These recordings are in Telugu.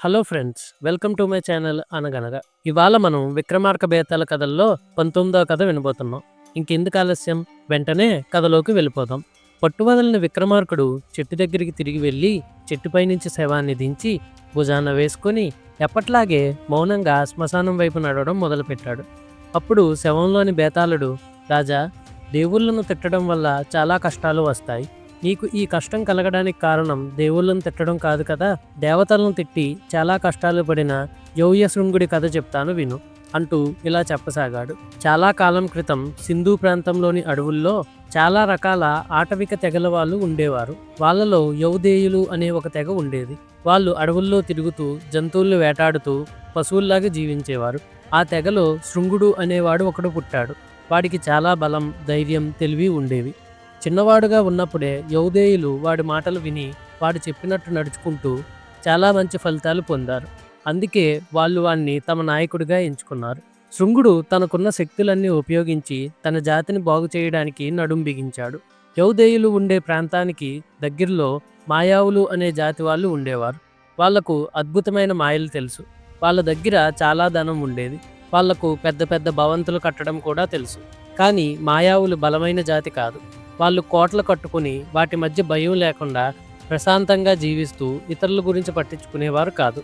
Hello friends welcome to my channel అనగనగా. ఇవాళ మనం విక్రమార్క బేతాల కథల్లో పంతొమ్మిదవ కథ వినబోతున్నాం. ఇంకెందుకు ఆలస్యం? వెంటనే కథలోకి వెళ్ళిపోదాం. పట్టువదలిన విక్రమార్కుడు చెట్టు దగ్గరికి తిరిగి వెళ్ళి చెట్టుపై నుంచి శవాన్ని దించి భుజాన వేసుకొని ఎప్పట్లాగే మౌనంగా శ్మశానం వైపు నడవడం మొదలుపెట్టాడు. అప్పుడు శవంలోని బేతాళుడు రాజా దేవుళ్ళను తిట్టడం వల్ల చాలా కష్టాలు వస్తాయి. నీకు ఈ కష్టం కలగడానికి కారణం దేవుళ్ళను తిట్టడం కాదు కదా? దేవతలను తిట్టి చాలా కష్టాలు పడిన యౌయశృంగుడి కథ చెప్తాను విను అంటూ ఇలా చెప్పసాగాడు. చాలా కాలం క్రితం సింధు ప్రాంతంలోని అడవుల్లో చాలా రకాల ఆటవిక తెగల వాళ్ళు ఉండేవారు. వాళ్ళలో యౌదేయులు అనే ఒక తెగ ఉండేది. వాళ్ళు అడవుల్లో తిరుగుతూ జంతువుల్ని వేటాడుతూ పశువుల్లాగా జీవించేవారు. ఆ తెగలో శృంగుడు అనేవాడు ఒకడు పుట్టాడు. వాడికి చాలా బలం ధైర్యం తెలివి ఉండేవి. చిన్నవాడుగా ఉన్నప్పుడే యౌదేయులు వాడి మాటలు విని వాడు చెప్పినట్టు నడుచుకుంటూ చాలా మంచి ఫలితాలు పొందారు. అందుకే వాళ్ళు వాణ్ణి తమ నాయకుడిగా ఎంచుకున్నారు. శృంగుడు తనకున్న శక్తులన్నీ ఉపయోగించి తన జాతిని బాగు చేయడానికి నడుం బిగించాడు. యౌదేయులు ఉండే ప్రాంతానికి దగ్గరలో మాయావులు అనే జాతి వాళ్ళు ఉండేవారు. వాళ్ళకు అద్భుతమైన మాయలు తెలుసు. వాళ్ళ దగ్గర చాలా ధనం ఉండేది. వాళ్ళకు పెద్ద పెద్ద భవంతులు కట్టడం కూడా తెలుసు. కానీ మాయావులు బలమైన జాతి కాదు. వాళ్ళు కోటలు కట్టుకుని వాటి మధ్య భయం లేకుండా ప్రశాంతంగా జీవిస్తూ ఇతరుల గురించి పట్టించుకునేవారు కాదు.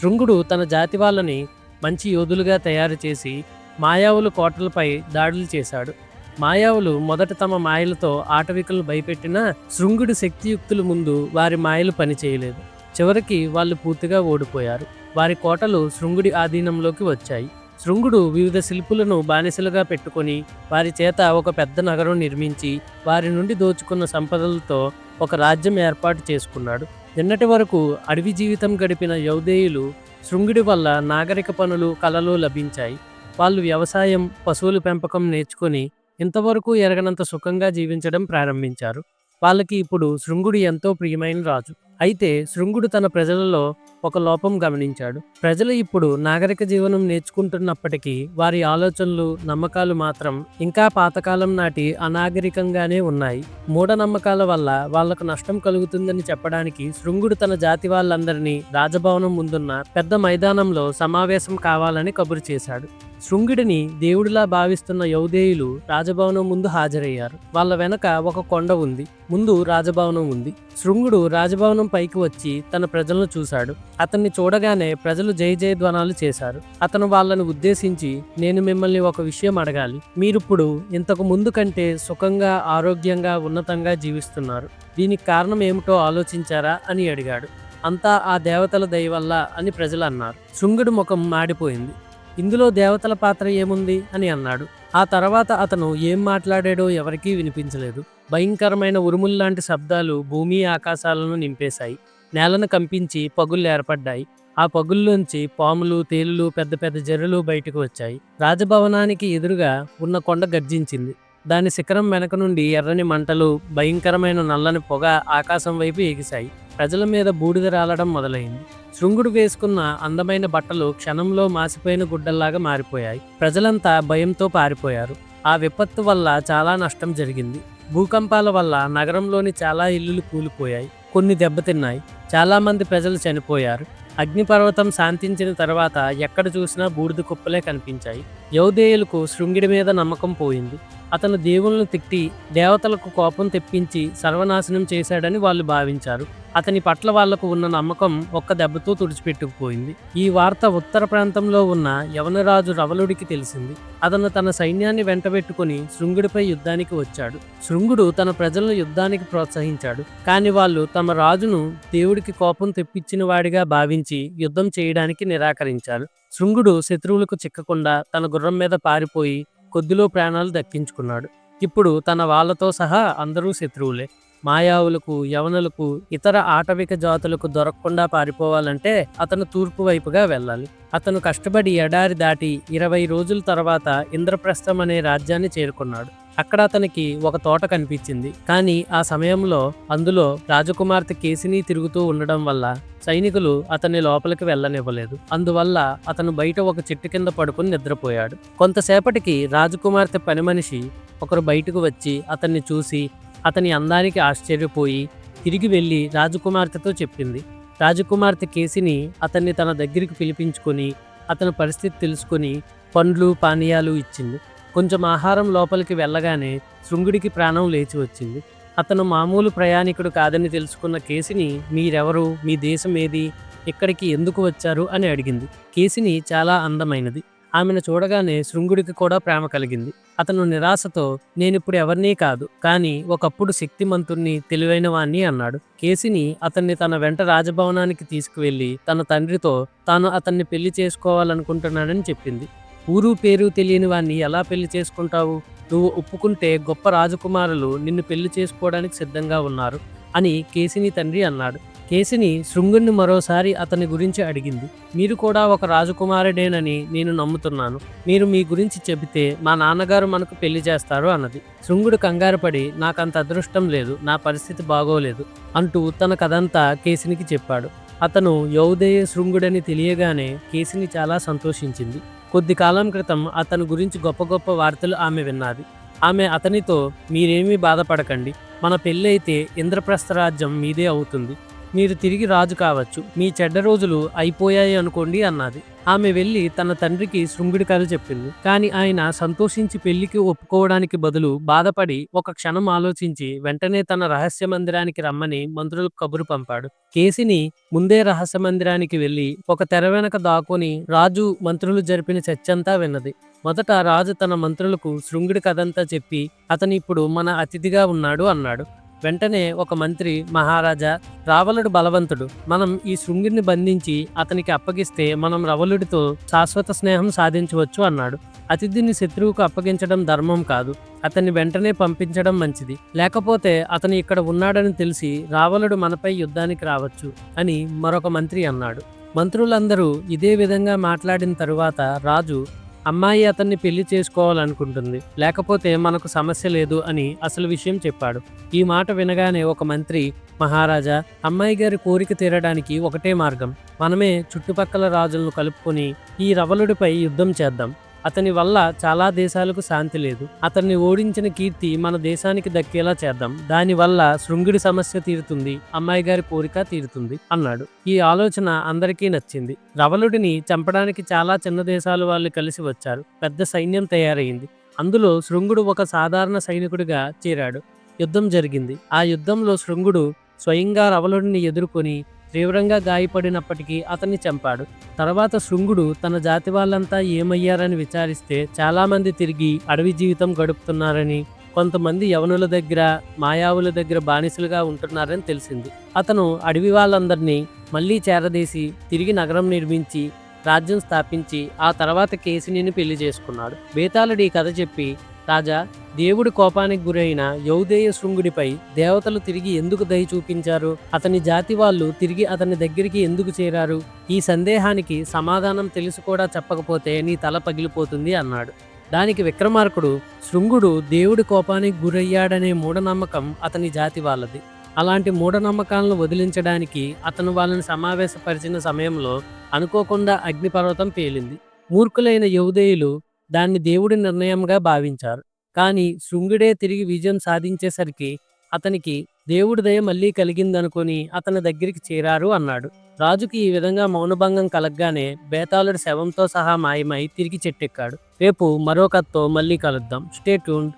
శృంగుడు తన జాతి వాళ్ళని మంచి యోధులుగా తయారు చేసి మాయావులు కోటలపై దాడులు చేశాడు. మాయావులు మొదట తమ మాయలతో ఆటవికులను భయపెట్టినా శృంగుడి శక్తియుక్తుల ముందు వారి మాయలు పనిచేయలేదు. చివరికి వాళ్ళు పూర్తిగా ఓడిపోయారు. వారి కోటలు శృంగుడి ఆధీనంలోకి వచ్చాయి. శృంగుడు వివిధ శిల్పులను బానిసలుగా పెట్టుకొని వారి చేత ఒక పెద్ద నగరం నిర్మించి వారి నుండి దోచుకున్న సంపదలతో ఒక రాజ్యం ఏర్పాటు చేసుకున్నాడు. నిన్నటి వరకు అడవి జీవితం గడిపిన యౌదేయులు శృంగుడి వల్ల నాగరిక పనులు కళలు లభించాయి. వాళ్ళు వ్యవసాయం పశువుల పెంపకం నేర్చుకొని ఇంతవరకు ఎరగనంత సుఖంగా జీవించడం ప్రారంభించారు. వాళ్ళకి ఇప్పుడు శృంగుడు ఎంతో ప్రియమైన రాజు. అయితే శృంగుడు తన ప్రజలలో ఒక లోపం గమనించాడు. ప్రజలు ఇప్పుడు నాగరిక జీవనం నేర్చుకుంటున్నప్పటికీ వారి ఆలోచనలు నమ్మకాలు మాత్రం ఇంకా పాతకాలం నాటి అనాగరికంగానే ఉన్నాయి. మూఢనమ్మకాల వల్ల వాళ్ళకు నష్టం కలుగుతుందని చెప్పడానికి శృంగుడు తన జాతి వాళ్ళందరినీ రాజభవనం ముందున్న పెద్ద మైదానంలో సమావేశం కావాలని కబురు చేశాడు. శృంగుడిని దేవుడిలా భావిస్తున్న యౌదేయులు రాజభవనం ముందు హాజరయ్యారు. వాళ్ళ వెనక ఒక కొండ ఉంది. ముందు రాజభవనం ఉంది. శృంగుడు రాజభవనం పైకి వచ్చి తన ప్రజలను చూశాడు. అతన్ని చూడగానే ప్రజలు జయ జయ ధ్వనాలు చేశారు. అతను వాళ్ళని ఉద్దేశించి నేను మిమ్మల్ని ఒక విషయం అడగాలి. మీరిప్పుడు ఇంతకు ముందు కంటే సుఖంగా ఆరోగ్యంగా ఉన్నతంగా జీవిస్తున్నారు. దీనికి కారణం ఏమిటో ఆలోచించారా? అని అడిగాడు. అంతా ఆ దేవతల దయ వల్ల అని ప్రజలు అన్నారు. శృంగుడు ముఖం మాడిపోయింది. ఇందులో దేవతల పాత్ర ఏముంది అని అన్నాడు. ఆ తర్వాత అతను ఏం మాట్లాడాడో ఎవరికీ వినిపించలేదు. భయంకరమైన ఉరుముల్లాంటి శబ్దాలు భూమి ఆకాశాలను నింపేశాయి. నేలను కంపించి పగుళ్ళు ఏర్పడ్డాయి. ఆ పగుల్లోంచి పాములు తేలులు పెద్ద పెద్ద జర్రులు బయటకు వచ్చాయి. రాజభవనానికి ఎదురుగా ఉన్న కొండ గర్జించింది. దాని శిఖరం వెనక నుండి ఎర్రని మంటలు భయంకరమైన నల్లని పొగ ఆకాశం వైపు ఎగిశాయి. ప్రజల మీద బూడిద రాలడం మొదలైంది. శృంగుడు వేసుకున్న అందమైన బట్టలు క్షణంలో మాసిపోయిన గుడ్డల్లాగా మారిపోయాయి. ప్రజలంతా భయంతో పారిపోయారు. ఆ విపత్తు వల్ల చాలా నష్టం జరిగింది. భూకంపాల వల్ల నగరంలోని చాలా ఇల్లులు కూలిపోయాయి. కొన్ని దెబ్బతిన్నాయి చాలామంది ప్రజలు చనిపోయారు. అగ్నిపర్వతం శాంతించిన తర్వాత ఎక్కడ చూసినా బూడిద కుప్పలే కనిపించాయి. యౌదేయులకు శృంగిడి మీద నమ్మకం పోయింది. అతను దేవుళ్ళను తిట్టి దేవతలకు కోపం తెప్పించి సర్వనాశనం చేశాడని వాళ్ళు భావించారు. అతని పట్ల వాళ్ళకు ఉన్న నమ్మకం ఒక్క దెబ్బతో తుడిచిపెట్టుకుపోయింది. ఈ వార్త ఉత్తర ప్రాంతంలో ఉన్న యవనరాజు రవలుడికి తెలిసింది. అతను తన సైన్యాన్ని వెంటబెట్టుకుని శృంగుడిపై యుద్ధానికి వచ్చాడు. శృంగుడు తన ప్రజలను యుద్ధానికి ప్రోత్సహించాడు. కానీ వాళ్ళు తమ రాజును దేవుడికి కోపం తెప్పించిన వాడిగా భావించి యుద్ధం చేయడానికి నిరాకరించారు. శృంగుడు శత్రువులకు చిక్కకుండా తన గుర్రం మీద పారిపోయి కొద్దిలో ప్రాణాలు దక్కించుకున్నాడు. ఇప్పుడు తన వాళ్ళతో సహా అందరూ శత్రువులే. మాయావులకు యవనులకు ఇతర ఆటవిక జాతులకు దొరకకుండా పారిపోవాలంటే అతను తూర్పు వైపుగా వెళ్ళాలి. అతను కష్టపడి ఎడారి దాటి ఇరవై రోజుల తర్వాత ఇంద్రప్రస్థం అనే రాజ్యాన్ని చేరుకున్నాడు. అక్కడ అతనికి ఒక తోట కనిపించింది. కానీ ఆ సమయంలో అందులో రాజకుమార్తె కేసిని తిరుగుతూ ఉండడం వల్ల సైనికులు అతన్ని లోపలికి వెళ్ళనివ్వలేదు. అందువల్ల అతను బయట ఒక చెట్టు కింద పడుకుని నిద్రపోయాడు. కొంతసేపటికి రాజకుమార్తె పని మనిషి ఒకరు బయటకు వచ్చి అతన్ని చూసి అతని అందానికి ఆశ్చర్యపోయి తిరిగి వెళ్ళి రాజకుమార్తెతో చెప్పింది. రాజకుమార్తె కేసిని అతన్ని తన దగ్గరికి పిలిపించుకొని అతని పరిస్థితి తెలుసుకొని పండ్లు పానీయాలు ఇచ్చింది. కొంచెం ఆహారం లోపలికి వెళ్ళగానే శృంగుడికి ప్రాణం లేచి వచ్చింది. అతను మామూలు ప్రయాణికుడు కాదని తెలుసుకున్న కేసిని మీరెవరు? మీ దేశం ఏది? ఇక్కడికి ఎందుకు వచ్చారు? అని అడిగింది. కేసిని చాలా అందమైనది. ఆమెను చూడగానే శృంగుడికి కూడా ప్రేమ కలిగింది. అతను నిరాశతో నేనిప్పుడు ఎవరినీ కాదు కానీ ఒకప్పుడు శక్తిమంతుణ్ణి తెలివైన వాణ్ణి అన్నాడు. కేసిని అతన్ని తన వెంట రాజభవనానికి తీసుకువెళ్ళి తన తండ్రితో తాను అతన్ని పెళ్ళి చేసుకోవాలనుకుంటున్నానని చెప్పింది. ఊరు పేరు తెలియని వాణ్ణి ఎలా పెళ్ళి చేసుకుంటావు? నువ్వు ఒప్పుకుంటే గొప్ప రాజకుమారులు నిన్ను పెళ్ళి చేసుకోవడానికి సిద్ధంగా ఉన్నారు అని కేసిని తండ్రి అన్నాడు. కేసిని శృంగుణ్ణి మరోసారి అతని గురించి అడిగింది. మీరు కూడా ఒక రాజకుమారుడేనని నేను నమ్ముతున్నాను. మీరు మీ గురించి చెబితే మా నాన్నగారు మనకు పెళ్ళి చేస్తారు అన్నది. శృంగుడు కంగారుపడి నాకంత అదృష్టం లేదు నా పరిస్థితి బాగోలేదు అంటూ తన కథంతా కేసినికి చెప్పాడు. అతను యౌదేయ శృంగుడని తెలియగానే కేసిని చాలా సంతోషించింది. కొద్ది కాలం క్రితం అతని గురించి గొప్ప గొప్ప వార్తలు ఆమె విన్నది. ఆమె అతనితో మీరేమీ బాధపడకండి. మన పెళ్ళైతే ఇంద్రప్రస్థ రాజ్యం మీదే అవుతుంది. మీరు తిరిగి రాజు కావచ్చు. మీ చెడ్డ రోజులు అయిపోయాయి అనుకోండి అన్నది. ఆమె వెళ్ళి తన తండ్రికి శృంగుడి కథ చెప్పింది. కానీ ఆయన సంతోషించి పెళ్ళికి ఒప్పుకోవడానికి బదులు బాధపడి ఒక క్షణం ఆలోచించి వెంటనే తన రహస్య మందిరానికి రమ్మని మంత్రులకు కబురు పంపాడు. కేసిని ముందే రహస్య మందిరానికి వెళ్ళి ఒక తెర వెనక దాక్కుని రాజు మంత్రులు జరిపిన చర్చంతా విన్నది. మొదట రాజు తన మంత్రులకు శృంగుడి కథంతా చెప్పి అతను ఇప్పుడు మన అతిథిగా ఉన్నాడు అన్నాడు. వెంటనే ఒక మంత్రి మహారాజా రావలుడు బలవంతుడు మనం ఈ శృంగిని బంధించి అతనికి అప్పగిస్తే మనం రవలుడితో శాశ్వత స్నేహం సాధించవచ్చు అన్నాడు. అతిథిని శత్రువుకు అప్పగించడం ధర్మం కాదు. అతన్ని వెంటనే పంపించడం మంచిది. లేకపోతే అతను ఇక్కడ ఉన్నాడని తెలిసి రావలుడు మనపై యుద్ధానికి రావచ్చు అని మరొక మంత్రి అన్నాడు. మంత్రులందరూ ఇదే విధంగా మాట్లాడిన తరువాత రాజు అమ్మాయి అతన్ని పెళ్ళి చేసుకోవాలనుకుంటుంది. లేకపోతే మనకు సమస్య లేదు అని అసలు విషయం చెప్పాడు. ఈ మాట వినగానే ఒక మంత్రి మహారాజా అమ్మాయి గారి కోరిక తీరడానికి ఒకటే మార్గం. మనమే చుట్టుపక్కల రాజులను కలుపుకొని ఈ రవలుడిపై యుద్ధం చేద్దాం. అతని వల్ల చాలా దేశాలకు శాంతి లేదు. అతన్ని ఓడించిన కీర్తి మన దేశానికి దక్కేలా చేద్దాం. దానివల్ల శృంగుడి సమస్య తీరుతుంది అమ్మాయి గారి కోరిక తీరుతుంది అన్నాడు. ఈ ఆలోచన అందరికీ నచ్చింది. రవలుడిని చంపడానికి చాలా చిన్న దేశాల వాళ్ళు కలిసి వచ్చారు. పెద్ద సైన్యం తయారైంది. అందులో శృంగుడు ఒక సాధారణ సైనికుడిగా చేరాడు. యుద్ధం జరిగింది. ఆ యుద్ధంలో శృంగుడు స్వయంగా రవలుడిని ఎదుర్కొని తీవ్రంగా గాయపడినప్పటికీ అతన్ని చంపాడు. తర్వాత శృంగుడు తన జాతి వాళ్ళంతా ఏమయ్యారని విచారిస్తే చాలామంది తిరిగి అడవి జీవితం గడుపుతున్నారని కొంతమంది యవనుల దగ్గర మాయావుల దగ్గర బానిసలుగా ఉంటున్నారని తెలిసింది. అతను అడవి వాళ్ళందరినీ మళ్ళీ చేరదీసి తిరిగి నగరం నిర్మించి రాజ్యం స్థాపించి ఆ తర్వాత కేసినిని పెళ్ళి చేసుకున్నాడు. బేతాళుడు ఈ కథ చెప్పి రాజా దేవుడి కోపానికి గురైన యౌదేయ శృంగుడిపై దేవతలు తిరిగి ఎందుకు దయ చూపించారు? అతని జాతి వాళ్ళు తిరిగి అతని దగ్గరికి ఎందుకు చేరారు? ఈ సందేహానికి సమాధానం తెలిసి కూడా చెప్పకపోతే నీ తల పగిలిపోతుంది అన్నాడు. దానికి విక్రమార్కుడు శృంగుడు దేవుడి కోపానికి గురయ్యాడనే మూఢనమ్మకం అతని జాతి వాళ్ళది. అలాంటి మూఢనమ్మకాలను వదిలించడానికి అతను వాళ్ళని సమావేశపరిచిన సమయంలో అనుకోకుండా అగ్నిపర్వతం పేలింది. మూర్ఖులైన యౌదేయులు దాన్ని దేవుడి నిర్ణయంగా భావించారు. కానీ శృంగుడే తిరిగి విజయం సాధించేసరికి అతనికి దేవుడి దయ మళ్ళీ కలిగిందనుకొని అతని దగ్గరికి చేరారు అన్నాడు. రాజుకి ఈ విధంగా మౌనభంగం కలగ్గానే బేతాళుడి శవంతో సహా మాయమై తిరిగి చెట్టెక్కాడు. రేపు మరో కథతో మళ్ళీ కలుద్దాం. Stay tuned.